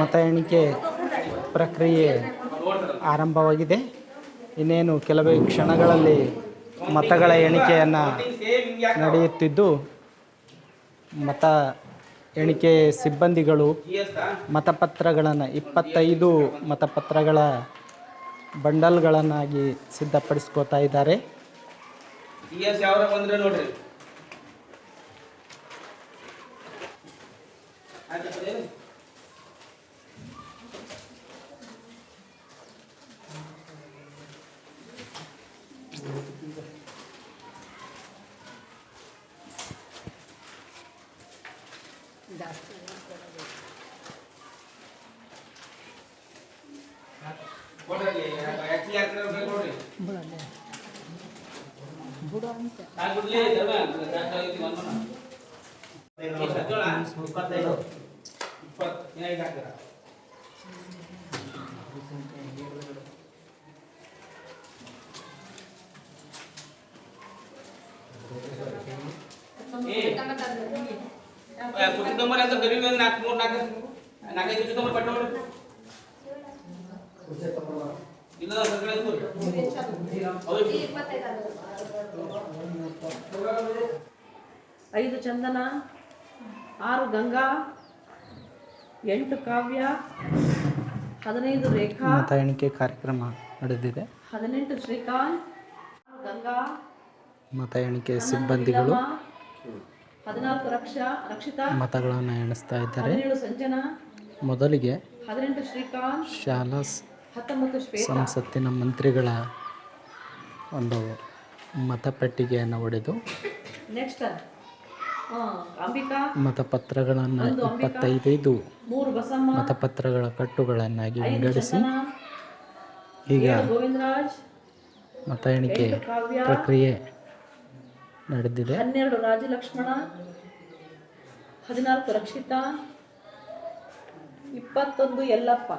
ಮತ ಎಣಿಕೆ ಪ್ರಕ್ರಿಯೆ ಆರಂಭವಾಗಿದೆ. ಇನ್ನೇನು ಕೆಲವೇ ಕ್ಷಣಗಳಲ್ಲಿ ಮತಗಳ ಎಣಿಕೆಯನ್ನು ನಡೆಯುತ್ತಿದ್ದು, ಮತ ಎಣಿಕೆ ಸಿಬ್ಬಂದಿಗಳು ಮತಪತ್ರಗಳನ್ನು ಇಪ್ಪತ್ತೈದು ಮತಪತ್ರಗಳ ಬಂಡಲ್ಗಳನ್ನಾಗಿ ಸಿದ್ಧಪಡಿಸ್ಕೋತಾ ಇದ್ದಾರೆ. ಆ ಗುಡ್ಲಿ ಧರ್ಮ ದಾಖಲೆ ಐತಿ ಮನ್ಮನ. ಎಷ್ಟು ಹತ್ತೇಳ? ಇಪ್ಪತ್ತು. ಇನ್ನ ಐದು ಹಾಕ್ತೀರಾ? ಏ, ಆ, ಸುತ್ತಿ ತೊಂಬರಿ ಅಂತ ಗರಿ ಮೇಲೆ ನಾಲ್ಕು ಮೂರು ನಾಲ್ಕು ನಾಲ್ಕೈದು ಸುತ್ತಿ ತೊಂಬರಿ ಪಟ್ಟ ನೋಡ್ರಿ ಇಲ್ಲ ಸರ್ಕಲ್ ಐತೆ ನೋಡ್ರಿ. ಹೌದು. ಐದು ಚಂದನ ಆರು ಗಂಗಾ ಎಂಟು ಕಾವ್ಯ ಹದಿನೈದು ರೇಖಾ ಮತ ಎಣಿಕೆ ಕಾರ್ಯಕ್ರಮ ನಡೆದಿದೆ. ಹದಿನೆಂಟು ಶ್ರೀಕಾಂತ್ ಗಂಗಾ ಮತ ಎಣಿಕೆ ಸಿಬ್ಬಂದಿಗಳು ಹದಿನಾಲ್ಕು ರಕ್ಷಾ ರಕ್ಷಿತ ಮತಗಳನ್ನು ಎಣಿಸ್ತಾ ಇದ್ದಾರೆ. ಹದಿನೇಳು ಸಂಜನಾ ಮೊದಲಿಗೆ ಹದಿನೆಂಟು ಶ್ರೀಕಾಂತ್ ಶಾಲಾ ಸ್- ಹತ್ತೊಂಬತ್ತು ಶ್ವೇತಾ. ಸಂಸತ್ತಿನ ಮಂತ್ರಿಗಳ ಒಂದು ಮತಪೆಟ್ಟಿಗೆಯನ್ನು ಒಡೆದು ನೆಕ್ಸ್ಟ್ ಮತಪತ್ರಗಳನ್ನು. ಇಪ್ಪತ್ತೈದೈದು ಮತಪತ್ರಗಳ ಕಟ್ಟುಗಳನ್ನಾಗಿ ವಿಂಗಡಿಸಿ. ಈಗ ಗೋವಿಂದರಾಜ್. ಮತ ಎಣಿಕೆ ಪ್ರಕ್ರಿಯೆ ನಡೆದಿದೆ. ಹನ್ನೆರಡು ರಾಜಲಕ್ಷ್ಮಣ. ಹದಿನಾಲ್ಕು ರಕ್ಷಿತ. ಇಪ್ಪತ್ತೊಂದು ಯಲ್ಲಪ್ಪ.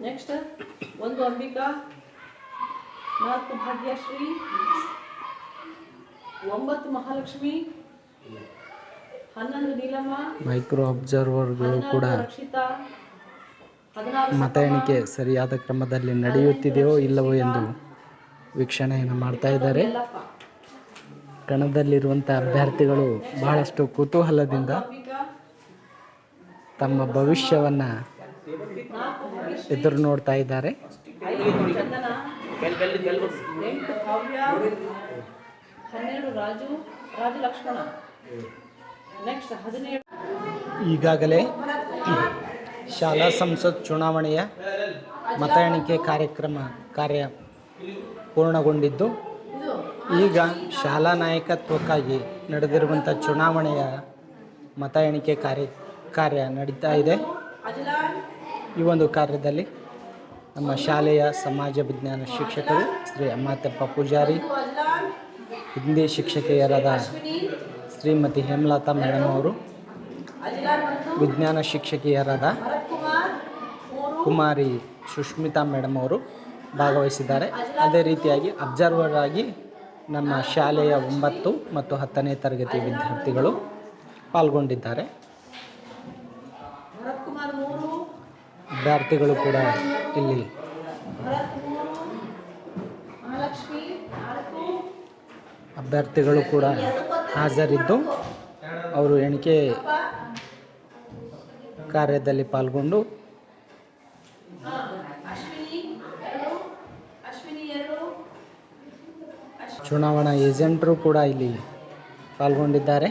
ನೆಕ್ಸ್ಟ್ ಒಂದು ಅಂಬಿಕಾ. ನಾಲ್ಕು ಭಾಗ್ಯಶ್ರೀ. ಒಂಬತ್ತು ಮಹಾಲಕ್ಷ್ಮಿ ಹನ್ನೊಂದು ನೀಲಮ್ಮ ಮೈಕ್ರೋ ಅಬ್ಸರ್ವರ್ಗಳು ಕೂಡ ರಕ್ಷಿತಾ ಮತ ಎಣಿಕೆ ಸರಿಯಾದ ಕ್ರಮದಲ್ಲಿ ನಡೆಯುತ್ತಿದೆಯೋ ಇಲ್ಲವೋ ಎಂದು ವೀಕ್ಷಣೆಯನ್ನು ಮಾಡ್ತಾ ಇದ್ದಾರೆ. ಕಣದಲ್ಲಿರುವಂತಹ ಕಣದಲ್ಲಿರುವಂಥ ಅಭ್ಯರ್ಥಿಗಳು ಬಹಳಷ್ಟು ಕುತೂಹಲದಿಂದ ತಮ್ಮ ಭವಿಷ್ಯವನ್ನು ಎದುರು ನೋಡ್ತಾ ಇದ್ದಾರೆ. ಹನ್ನೆರಡು ರಾಜು ರಾಜು ಲಕ್ಷ್ಮಣ. ನೆಕ್ಸ್ಟ್ ಹದಿನೇಳು. ಈಗಾಗಲೇ ಶಾಲಾ ಸಂಸತ್ ಚುನಾವಣೆಯ ಮತ ಎಣಿಕೆ ಕಾರ್ಯಕ್ರಮ ಕಾರ್ಯ ಪೂರ್ಣಗೊಂಡಿದ್ದು, ಈಗ ಶಾಲಾ ನಾಯಕತ್ವಕ್ಕಾಗಿ ನಡೆದಿರುವಂಥ ಚುನಾವಣೆಯ ಮತ ಎಣಿಕೆ ಕಾರ್ಯ ಕಾರ್ಯ ನಡೀತಾ ಇದೆ. ಈ ಒಂದು ಕಾರ್ಯದಲ್ಲಿ ನಮ್ಮ ಶಾಲೆಯ ಸಮಾಜ ವಿಜ್ಞಾನ ಶಿಕ್ಷಕರು ಶ್ರೀ ಅಮ್ಮಾತಪ್ಪ ಪೂಜಾರಿ ಹಿಂದಿ ಶಿಕ್ಷಕಿಯರಾದ ಶ್ರೀಮತಿ ಹೇಮಲತಾ ಮೇಡಮ್ ಅವರು ವಿಜ್ಞಾನ ಶಿಕ್ಷಕಿಯರಾದ ಕುಮಾರ್ ಸುಷ್ಮಿತಾ ಮೇಡಮ್ ಅವರು ಭಾಗವಹಿಸಿದ್ದಾರೆ. ಅದೇ ರೀತಿಯಾಗಿ ಅಬ್ಸರ್ವರ್ ಆಗಿ ನಮ್ಮ ಶಾಲೆಯ ಒಂಬತ್ತು ಮತ್ತು ಹತ್ತನೇ ತರಗತಿ ವಿದ್ಯಾರ್ಥಿಗಳು ಪಾಲ್ಗೊಂಡಿದ್ದಾರೆ. ವಿದ್ಯಾರ್ಥಿಗಳು ಕೂಡ ಇಲ್ಲಿ ಭರತ್ ಮೂರು ಮಹಾಲಕ್ಷ್ಮಿ ನಾಲ್ಕು ಅಭ್ಯರ್ಥಿಗಳು ಕೂಡ ಹಾಜರಿದ್ದು ಅವರು ಎಣಿಕೆ ಕಾರ್ಯದಲ್ಲಿ ಪಾಲ್ಗೊಂಡು ಚುನಾವಣಾ ಏಜೆಂಟರು ಕೂಡ ಇಲ್ಲಿ ಪಾಲ್ಗೊಂಡಿದ್ದಾರೆ.